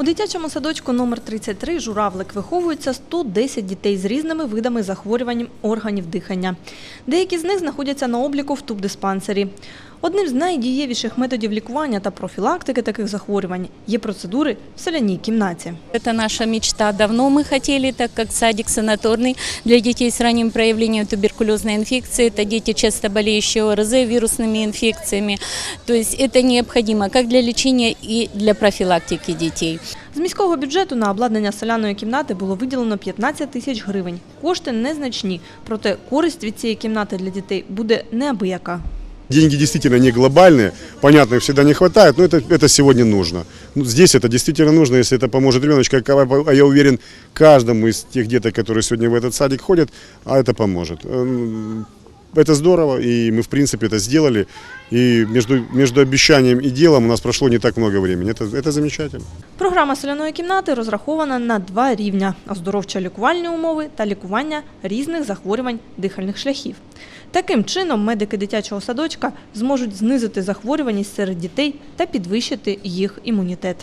У дитячому садочку номер 33 «Журавлик» виховується 110 дітей з різними видами захворювань органів дихання. Деякі з них знаходяться на обліку в тубдиспансері. Одним з найдієвіших методів лікування та профілактики таких захворювань є процедури в соляній кімнаті. Это наша мечта. Давно мы хотели, так как садик санаторный для детей с ранним проявлением туберкулезной инфекции. Это дети, часто болеющие ОРЗ, вирусными инфекциями. То есть это необходимо как для лечения и для профилактики детей. З міського бюджету на обладнання соляної кімнати було виділено 15 тисяч гривень. Кошти незначні, проте користь від цієї кімнати для дітей буде неабияка. Деньги действительно не глобальные, понятно, их всегда не хватает, но это, это сегодня нужно. Ну, здесь это действительно нужно, если это поможет ребеночку, а я уверен, каждому из тех деток, которые сегодня в этот садик ходят, а это поможет. Эм, Это здорово, и мы, в принципе, это сделали. И между, между обещанием и делом у нас прошло не так много времени. Это, это замечательно. Програма соляної кімнати розрахована на два рівня – оздоровчо-лікувальні умови та лікування різних захворювань дихальних шляхів. Таким чином, медики дитячого садочка зможуть знизити захворюваність серед дітей та підвищити їх імунітет.